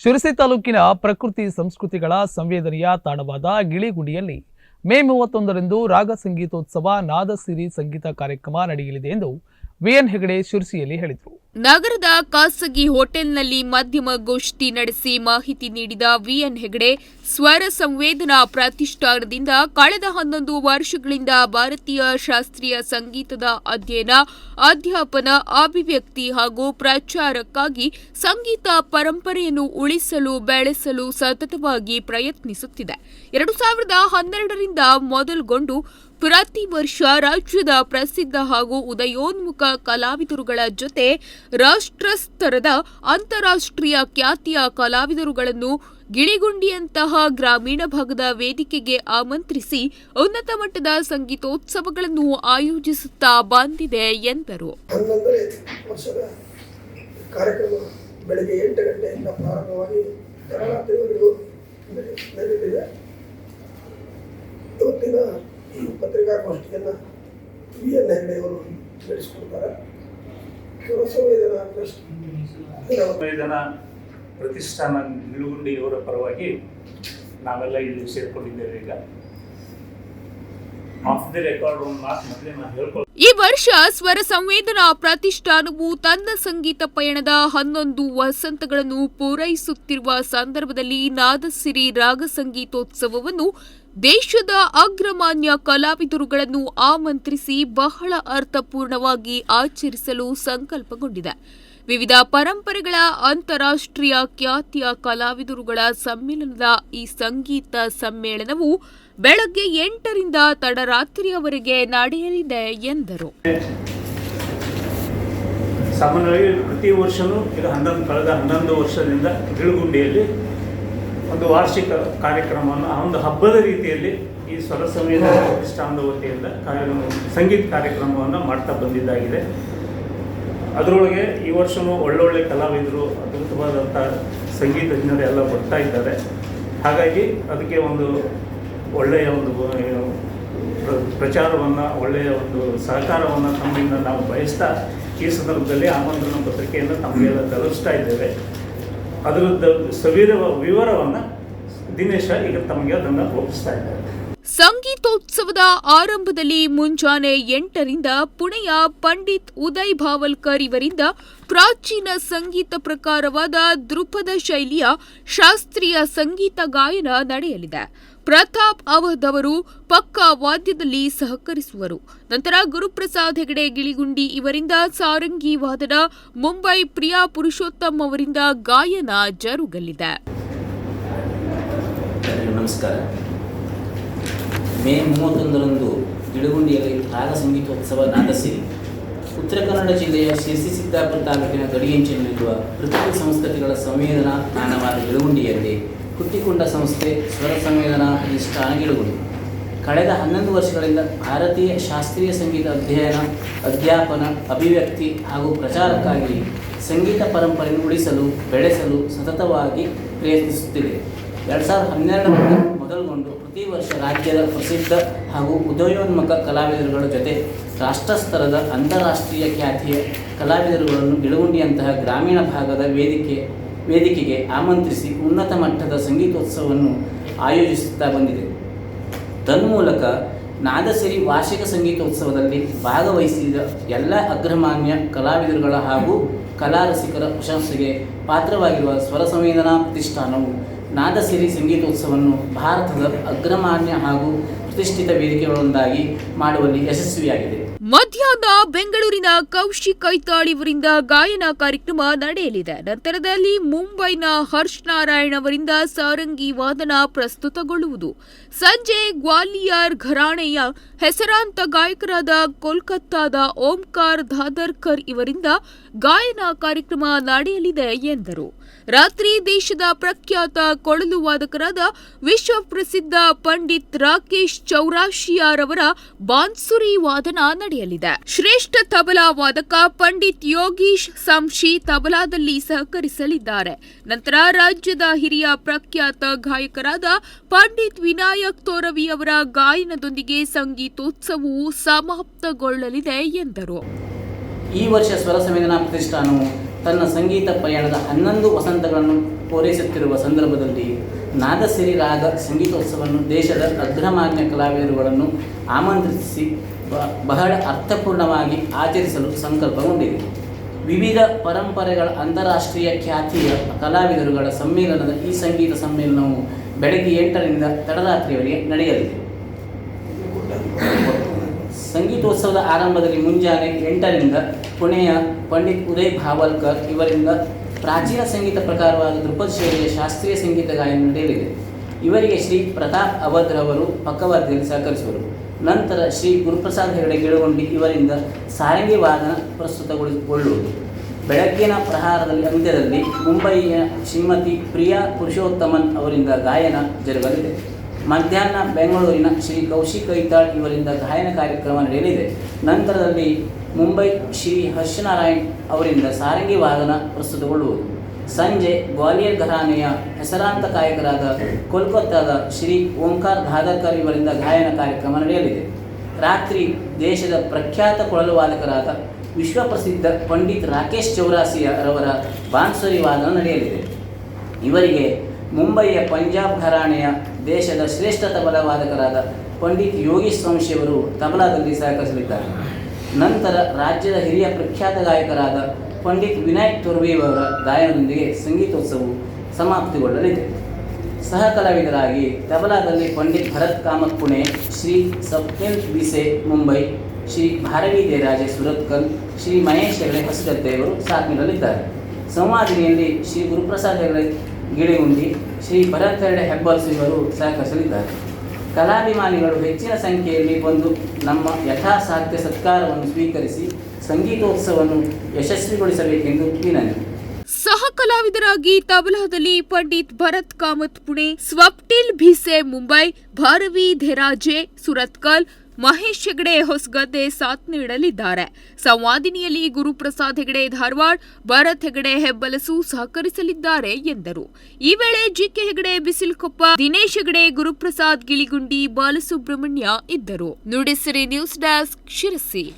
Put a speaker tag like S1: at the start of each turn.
S1: ಶಿರಸಿ ತಾಲೂಕಿನ ಪ್ರಕೃತಿ ಸಂಸ್ಕೃತಿಗಳ ಸಂವೇದನೆಯ ತಾಣವಾದ ಗಿಳಿಗುಡಿಯಲ್ಲಿ ಮೇ ಮೂವತ್ತೊಂದರಂದು ರಾಗ ಸಂಗೀತೋತ್ಸವ ನಾದಸಿರಿ ಸಂಗೀತ ಕಾರ್ಯಕ್ರಮ ನಡೆಯಲಿದೆ ಎಂದು ವಿಎನ್ ಹೆಗಡೆ ಶಿರಸಿಯಲ್ಲಿ ಹೇಳಿದರು.
S2: ನಗರದ ಖಾಸಗಿ ಹೋಟೆಲ್ನಲ್ಲಿ ಮಾಧ್ಯಮ ಗೋಷ್ಠಿ ನಡೆಸಿ ಮಾಹಿತಿ ನೀಡಿದ ವಿಎನ್ ಹೆಗಡೆ, ಸ್ವರ ಸಂವೇದನಾ ಪ್ರತಿಷ್ಠಾನದಿಂದ ಕಳೆದ ಹನ್ನೊಂದು ವರ್ಷಗಳಿಂದ ಭಾರತೀಯ ಶಾಸ್ತ್ರೀಯ ಸಂಗೀತದ ಅಧ್ಯಯನ, ಅಧ್ಯಾಪನ, ಅಭಿವ್ಯಕ್ತಿ ಹಾಗೂ ಪ್ರಚಾರಕ್ಕಾಗಿ ಸಂಗೀತ ಪರಂಪರೆಯನ್ನು ಉಳಿಸಲು ಬೆಳೆಸಲು ಸತತವಾಗಿ ಪ್ರಯತ್ನಿಸುತ್ತಿದೆ. ಎರಡು ಸಾವಿರದ ಹನ್ನೆರಡರಿಂದ ಮೊದಲುಗೊಂಡು ಪ್ರತಿ ವರ್ಷ ರಾಜ್ಯದ ಪ್ರಸಿದ್ಧ ಹಾಗೂ ಉದಯೋನ್ಮುಖ ಕಲಾವಿದರುಗಳ ಜೊತೆ ರಾಷ್ಟ್ರಸ್ತರದ ಅಂತಾರಾಷ್ಟ್ರೀಯ ಖ್ಯಾತಿಯ ಕಲಾವಿದರುಗಳನ್ನು ಗಿಳಿಗುಂಡಿಯಂತಹ ಗ್ರಾಮೀಣ ಭಾಗದ ವೇದಿಕೆಗೆ ಆಮಂತ್ರಿಸಿ ಉನ್ನತ ಮಟ್ಟದ ಸಂಗೀತೋತ್ಸವಗಳನ್ನು ಆಯೋಜಿಸುತ್ತಾ ಬಂದಿದೆ ಎಂದರು.
S3: ಇವತ್ತಿನ ಪತ್ರಿಕಾಗೋಷ್ಠಿಯನ್ನು ವಿ ಎನ್ ಹೆಗಡೆಯವರು ನಡೆಸಿಕೊಡ್ತಾರೆ
S4: ಪ್ರತಿಷ್ಠಾನ ನಿಲುಗುಂಡಿಯವರ ಪರವಾಗಿ ನಾವೆಲ್ಲ ಇಲ್ಲಿ ಸೇರಿಕೊಂಡಿದ್ದೇವೆ ಈಗ.
S2: ಈ ವರ್ಷ ಸ್ವರ ಸಂವೇದನಾ ಪ್ರತಿಷ್ಠಾನವು ತನ್ನ ಸಂಗೀತ ಪಯಣದ ಹನ್ನೊಂದು ವಸಂತಗಳನ್ನು ಪೂರೈಸುತ್ತಿರುವ ಸಂದರ್ಭದಲ್ಲಿ ನಾದಸಿರಿ ರಾಗ ಸಂಗೀತೋತ್ಸವವನ್ನು ದೇಶದ ಅಗ್ರಮಾನ್ಯ ಕಲಾವಿದರುಗಳನ್ನು ಆಮಂತ್ರಿಸಿ ಬಹಳ ಅರ್ಥಪೂರ್ಣವಾಗಿ ಆಚರಿಸಲು ಸಂಕಲ್ಪಗೊಂಡಿದೆ. ವಿವಿಧ ಪರಂಪರೆಗಳ ಅಂತಾರಾಷ್ಟ್ರೀಯ ಖ್ಯಾತಿಯ ಕಲಾವಿದರುಗಳ ಸಮ್ಮೇಳನದ ಈ ಸಂಗೀತ ಸಮ್ಮೇಳನವು ಬೆಳಗ್ಗೆ ಎಂಟರಿಂದ ತಡರಾತ್ರಿಯವರೆಗೆ ನಡೆಯಲಿದೆ ಎಂದರು.
S4: ಸಾಮಾನ್ಯವಾಗಿ ಪ್ರತಿ ವರ್ಷವೂ ಈಗ ಹನ್ನೊಂದು, ಕಳೆದ ಹನ್ನೊಂದು ವರ್ಷದಿಂದ ಗಿಳುಗುಂಡಿಯಲ್ಲಿ ಒಂದು ವಾರ್ಷಿಕ ಕಾರ್ಯಕ್ರಮವನ್ನು ಒಂದು ಹಬ್ಬದ ರೀತಿಯಲ್ಲಿ ಈ ಸ್ವರ ಸಂವೇದನಾ ಪ್ರತಿಷ್ಠಾನದ ವತಿಯಿಂದ ಕಾರ್ಯ- ಸಂಗೀತ ಕಾರ್ಯಕ್ರಮವನ್ನು ಮಾಡ್ತಾ ಬಂದಿದ್ದಾಗಿದೆ. ಅದರೊಳಗೆ ಈ ವರ್ಷವೂ ಒಳ್ಳೊಳ್ಳೆ ಕಲಾವಿದರು, ಅದ್ಭುತವಾದಂಥ ಸಂಗೀತಜ್ಞರು ಎಲ್ಲ ಬರ್ತಾ ಇದ್ದಾರೆ. ಹಾಗಾಗಿ ಅದಕ್ಕೆ ಒಂದು ಒಳ್ಳೆಯ ಒಂದು ಪ್ರಚಾರವನ್ನು, ಒಳ್ಳೆಯ ಒಂದು ಸಹಕಾರವನ್ನು ತಮ್ಮಿಂದ ನಾವು ಬಯಸ್ತಾ ಈ ಸಂದರ್ಭದಲ್ಲಿ ಆಮಂತ್ರಣ ಪತ್ರಿಕೆಯನ್ನು ತಮಗೆಲ್ಲ ತಲುಪಿಸ್ತಾ ಇದ್ದೇವೆ. ಅದರದ್ದು ಸವಿರ ವಿವರವನ್ನು ದಿನೇಶ ಈಗ ತಮಗೆ ಅದನ್ನು ಒಪ್ಪಿಸ್ತಾ ಇದ್ದಾರೆ.
S2: ಸಂಗೀತೋತ್ಸವದ ಆರಂಭದಲ್ಲಿ ಮುಂಜಾನೆ ಎಂಟರಿಂದ ಪುಣೆಯ ಪಂಡಿತ್ ಉದಯ್ ಭಾವಲ್ಕರ್ ಇವರಿಂದ ಪ್ರಾಚೀನ ಸಂಗೀತ ಪ್ರಕಾರವಾದ ದೃಪದ ಶೈಲಿಯ ಶಾಸ್ತ್ರೀಯ ಸಂಗೀತ ಗಾಯನ ನಡೆಯಲಿದೆ. ಪ್ರತಾಪ್ ಅವಧ್ ಅವರು ಪಕ್ಕಾ ವಾದ್ಯದಲ್ಲಿ ಸಹಕರಿಸುವರು. ನಂತರ ಗುರುಪ್ರಸಾದ್ ಹೆಗಡೆ ಗಿಳಿಗುಂಡಿ ಇವರಿಂದ ಸಾರಂಗಿ ವಾದನ ಮುಂಬೈ ಪ್ರಿಯಾ ಪುರುಷೋತ್ತಮ್ ಅವರಿಂದ ಗಾಯನ ಜರುಗಲಿದೆ.
S5: ನಮಸ್ಕಾರ. ಮೇ ಮೂವತ್ತೊಂದರಂದು ಗಿಡಗುಂಡಿಯಲ್ಲಿ ರಾಗ ಸಂಗೀತೋತ್ಸವ ನಾದಸಿರಿ. ಉತ್ತರ ಕನ್ನಡ ಜಿಲ್ಲೆಯ ಶಿರಸಿ ಸಿದ್ದಾಪುರ ತಾಲೂಕಿನ ಗಡಿಯಂಚಿನಲ್ಲಿರುವ ಪೃಥ್ವಿ ಸಂಸ್ಕೃತಿಗಳ ಸಂವೇದನಾ ತಾಣವಾದ ಗಿಡಗುಂಡಿಯಲ್ಲಿ ಹುಟ್ಟಿಕೊಂಡ ಸಂಸ್ಥೆ ಸ್ವರ ಸಂವೇದನಾ ಅಧಿಷ್ಠಾನ ಗಿಡಗುಂಡಿ. ಕಳೆದ ಹನ್ನೊಂದು ವರ್ಷಗಳಿಂದ ಭಾರತೀಯ ಶಾಸ್ತ್ರೀಯ ಸಂಗೀತ ಅಧ್ಯಯನ, ಅಧ್ಯಾಪನ, ಅಭಿವ್ಯಕ್ತಿ ಹಾಗೂ ಪ್ರಚಾರಕ್ಕಾಗಿ ಸಂಗೀತ ಪರಂಪರೆಯನ್ನು ಉಳಿಸಲು, ಬೆಳೆಸಲು ಸತತವಾಗಿ ಪ್ರಯತ್ನಿಸುತ್ತಿದೆ. ಎರಡು ಸಾವಿರದ ಹನ್ನೆರಡರಿಂದ ಮೊದಲುಗೊಂಡು ಪ್ರತಿ ವರ್ಷ ರಾಜ್ಯದ ಪ್ರಸಿದ್ಧ ಹಾಗೂ ಉದಯೋನ್ಮುಖ ಕಲಾವಿದರುಗಳ ಜೊತೆ ರಾಷ್ಟ್ರ ಸ್ತರದ ಅಂತಾರಾಷ್ಟ್ರೀಯ ಖ್ಯಾತಿಯ ಕಲಾವಿದರುಗಳನ್ನು ಗಿಳಗುಂಡಿಯಂತಹ ಗ್ರಾಮೀಣ ಭಾಗದ ವೇದಿಕೆ, ವೇದಿಕೆಗೆ ಆಮಂತ್ರಿಸಿ ಉನ್ನತ ಮಟ್ಟದ ಸಂಗೀತೋತ್ಸವವನ್ನು ಆಯೋಜಿಸುತ್ತಾ ಬಂದಿದೆ. ತನ್ಮೂಲಕ ನಾದಸಿರಿ ವಾರ್ಷಿಕ ಸಂಗೀತೋತ್ಸವದಲ್ಲಿ ಭಾಗವಹಿಸಿದ ಎಲ್ಲ ಅಗ್ರಮಾನ್ಯ ಕಲಾವಿದರುಗಳ ಹಾಗೂ ಕಲಾ ರಸಿಕರ ಪ್ರಶಂಸೆಗೆ ಪಾತ್ರವಾಗಿರುವ ಸ್ವರ ಸಂವೇದನಾ ಪ್ರತಿಷ್ಠಾನವು ನಾದಸಿರಿ ಸಂಗೀತೋತ್ಸವವನ್ನು ಭಾರತದ ಅಗ್ರಮಾನ್ಯ ಹಾಗೂ ಪ್ರತಿಷ್ಠಿತ ವೇದಿಕೆಗಳೊಂದಾಗಿ ಮಾಡುವಲ್ಲಿ ಯಶಸ್ವಿಯಾಗಿದೆ.
S2: ಮಧ್ಯಾಹ್ನ ಬೆಂಗಳೂರಿನ ಕೌಶಿಕ್ ಕೈತಾಳ್ ಇವರಿಂದ ಗಾಯನ ಕಾರ್ಯಕ್ರಮ ನಡೆಯಲಿದೆ. ನಂತರದಲ್ಲಿ ಮುಂಬೈನ ಹರ್ಷ್ ನಾರಾಯಣ್ ಅವರಿಂದ ಸಾರಂಗಿ ವಾದನ ಪ್ರಸ್ತುತಗೊಳ್ಳುವುದು. ಸಂಜೆ ಗ್ವಾಲಿಯರ್ ಘರಾಣೆಯ ಹೆಸರಾಂತ ಗಾಯಕರಾದ ಕೋಲ್ಕತ್ತಾದ ಓಂಕಾರ್ ಧಾದರ್ಕರ್ ಇವರಿಂದ ಗಾಯನ ಕಾರ್ಯಕ್ರಮ ನಡೆಯಲಿದೆ ಎಂದರು. ರಾತ್ರಿ ದೇಶದ ಪ್ರಖ್ಯಾತ ಕೊಳಲು ವಾದಕರಾದ ವಿಶ್ವ ಪ್ರಸಿದ್ಧ ಪಂಡಿತ್ ರಾಕೇಶ್ ಚೌರಾಶಿಯಾರ್ ಅವರ ಬಾನ್ಸುರಿ ವಾದನ ನಡೆಯಲಿದೆ ಶ್ರೇಷ್ಠ ತಬಲಾ ವಾದಕ ಪಂಡಿತ್ ಯೋಗೀಶ್ ಸಂಶಿ ತಬಲಾದಲ್ಲಿ ಸಹಕರಿಸಲಿದ್ದಾರೆ. ನಂತರ ರಾಜ್ಯದ ಹಿರಿಯ ಪ್ರಖ್ಯಾತ ಗಾಯಕರಾದ ಪಂಡಿತ್ ವಿನಾಯಕ್ ತೋರವಿ ಅವರ ಗಾಯನದೊಂದಿಗೆ ಸಂಗೀತೋತ್ಸವವು ಸಮಾಪ್ತಗೊಳ್ಳಲಿದೆ ಎಂದರು.
S5: ಈ ವರ್ಷ ಸ್ವರ ಸಂವೇದನಾ ಪ್ರತಿಷ್ಠಾನವು ತನ್ನ ಸಂಗೀತ ಪಯಣದ ಹನ್ನೊಂದು ವಸಂತಗಳನ್ನು ಪೂರೈಸುತ್ತಿರುವ ಸಂದರ್ಭದಲ್ಲಿ ನಾದಸಿರಿ ರಾಗ ಸಂಗೀತೋತ್ಸವವನ್ನು ದೇಶದ ಅಗ್ರಮಾನ್ಯ ಕಲಾವಿದರುಗಳನ್ನು ಆಮಂತ್ರಿಸಿ ಬಹಳ ಅರ್ಥಪೂರ್ಣವಾಗಿ ಆಚರಿಸಲು ಸಂಕಲ್ಪಗೊಂಡಿದೆ. ವಿವಿಧ ಪರಂಪರೆಗಳ ಅಂತಾರಾಷ್ಟ್ರೀಯ ಖ್ಯಾತಿಯ ಕಲಾವಿದರುಗಳ ಸಮ್ಮೇಳನದ ಈ ಸಂಗೀತ ಸಮ್ಮೇಳನವು ಬೆಳಗ್ಗೆ ಎಂಟರಿಂದ ತಡರಾತ್ರಿಯವರೆಗೆ ನಡೆಯಲಿದೆ. ಸಂಗೀತೋತ್ಸವದ ಆರಂಭದಲ್ಲಿ ಮುಂಜಾನೆ ಎಂಟರಿಂದ ಪುಣೆಯ ಪಂಡಿತ್ ಉದಯ್ ಭಾವಲ್ಕರ್ ಇವರಿಂದ ಪ್ರಾಚೀನ ಸಂಗೀತ ಪ್ರಕಾರವಾದ ಧ್ರುಪದ್ ಶೈಲಿಯ ಶಾಸ್ತ್ರೀಯ ಸಂಗೀತ ಗಾಯನ ನಡೆಯಲಿದೆ. ಇವರಿಗೆ ಶ್ರೀ ಪ್ರತಾಪ್ ಅವಧ್ರವರು ರವರು ಸಹಕರಿಸುವರು. ನಂತರ ಶ್ರೀ ಗುರುಪ್ರಸಾದ್ ಹೆಗಡೆ ಗಿಳಗೊಂಡಿ ಇವರಿಂದ ಸಾರಂಗಿ ವಾದನ ಪ್ರಸ್ತುತಗೊಳಿಸಿಕೊಳ್ಳುವುದು. ಬೆಳಗ್ಗಿನ ಪ್ರಹಾರದಲ್ಲಿ ಅಂತ್ಯದಲ್ಲಿ ಮುಂಬಯಿಯ ಶ್ರೀಮತಿ ಪ್ರಿಯಾ ಪುರುಷೋತ್ತಮನ್ ಅವರಿಂದ ಗಾಯನ ಜರುಗಲಿದೆ. ಮಧ್ಯಾಹ್ನ ಬೆಂಗಳೂರಿನ ಶ್ರೀ ಕೌಶಿಕ್ ಕೈತಾಳ್ ಇವರಿಂದ ಗಾಯನ ಕಾರ್ಯಕ್ರಮ ನಡೆಯಲಿದೆ. ನಂತರದಲ್ಲಿ ಮುಂಬೈ ಶ್ರೀ ಹರ್ಷನಾರಾಯಣ್ ಅವರಿಂದ ಸಾರಂಗಿ ವಾದನ ಪ್ರಸ್ತುತಗೊಳ್ಳುವುದು. ಸಂಜೆ ಗ್ವಾಲಿಯರ್ ಘರಾನೆಯ ಹೆಸರಾಂತ ಗಾಯಕರಾದ ಕೋಲ್ಕತ್ತಾದ ಶ್ರೀ ಓಂಕಾರ್ ಧಾದರ್ಕರ್ ಇವರಿಂದ ಗಾಯನ ಕಾರ್ಯಕ್ರಮ ನಡೆಯಲಿದೆ. ರಾತ್ರಿ ದೇಶದ ಪ್ರಖ್ಯಾತ ಕೊಳಲು ವಾದಕರಾದ ವಿಶ್ವಪ್ರಸಿದ್ಧ ಪಂಡಿತ್ ರಾಕೇಶ್ ಚೌರಾಸಿಯ ರವರ ಬಾನ್ಸರಿ ವಾದನ ನಡೆಯಲಿದೆ. ಇವರಿಗೆ ಮುಂಬಯಿಯ ಪಂಜಾಬ್ ಘರಾಣೆಯ ದೇಶದ ಶ್ರೇಷ್ಠ ತಬಲಾ ವಾದಕರಾದ ಪಂಡಿತ್ ಯೋಗೀಶ್ ವಂಶಿಯವರು ತಬಲಾದಲ್ಲಿ ಸಹಕರಿಸಲಿದ್ದಾರೆ. ನಂತರ ರಾಜ್ಯದ ಹಿರಿಯ ಪ್ರಖ್ಯಾತ ಗಾಯಕರಾದ ಪಂಡಿತ್ ವಿನಾಯಕ್ ತುರ್ವೇವರ ಗಾಯನದೊಂದಿಗೆ ಸಂಗೀತೋತ್ಸವವು ಸಮಾಪ್ತಿಗೊಳ್ಳಲಿದೆ. ಸಹ ಕಲಾವಿದರಾಗಿ ತಬಲಾದಲ್ಲಿ ಪಂಡಿತ್ ಭರತ್ ಕಾಮತ್ ಪುಣೆ ಶ್ರೀ ಸಪ್ನೇಲ್ ಬಿಸೆ ಮುಂಬೈ, ಶ್ರೀ ಭಾರವಿ ದೇರಾಜೆ ಸುರತ್ಕಲ್, ಶ್ರೀ ಮಹೇಶ್ ಹೆಗಡೆ ಹೊಸಗದ್ದೆಯವರು ಸಾಥ್ ನೀಡಲಿದ್ದಾರೆ ಸಂವಾದಿನಿಯಲ್ಲಿ ಶ್ರೀ ಗುರುಪ್ರಸಾದ್ ಹೆಗಡೆ ಗಿಳಿಗುಂಡಿ, ಶ್ರೀ ಭರತ್ ಹೆಗಡೆ ಹೆಬ್ಬಾಲ್ ಸಿಂಗರು ಸಹಕರಿಸಲಿದ್ದಾರೆ. ಕಲಾಭಿಮಾನಿಗಳು ಹೆಚ್ಚಿನ ಸಂಖ್ಯೆಯಲ್ಲಿ ಬಂದು ನಮ್ಮ ಯಥಾಸಾಧ್ಯ ಸತ್ಕಾರವನ್ನು ಸ್ವೀಕರಿಸಿ ಸಂಗೀತೋತ್ಸವವನ್ನು ಯಶಸ್ವಿಗೊಳಿಸಬೇಕೆಂದು ವಿನಂತಿ.
S2: ಸಹ ಕಲಾವಿದರಾಗಿ ತಬಲಾದಲ್ಲಿ ಪಂಡಿತ್ ಭರತ್ ಕಾಮತ್ ಪುಣೆ, ಸ್ವಪ್ಟಿಲ್ ಭಿಸೆ ಮುಂಬೈ, ಭಾರವಿ ಧೆರಾಜೆ ಸುರತ್ಕಲ್ ಮಹೇಶ್ ಹೆಗಡೆ ಹೊಸಗದ್ದೆ ಸಾಥ್ ನೀಡಲಿದ್ದಾರೆ. ಸಂವಾದಿನಿಯಲ್ಲಿ ಗುರುಪ್ರಸಾದ್ ಹೆಗಡೆ ಧಾರವಾಡ, ಭರತ್ ಹೆಗಡೆ ಹೆಬ್ಬಲಸು ಸಹಕರಿಸಲಿದ್ದಾರೆ ಎಂದರು. ಈ ವೇಳೆ ಜಿಕೆ ಹೆಗಡೆ ಬಿಸಿಲ್ಕೊಪ್ಪ, ದಿನೇಶ್ ಹೆಗಡೆ ಗುರುಪ್ರಸಾದ್ ಗಿಳಿಗುಂಡಿ, ಬಾಲಸುಬ್ರಹ್ಮಣ್ಯ ಇದ್ದರು. Nudisiri news desk Sirsi.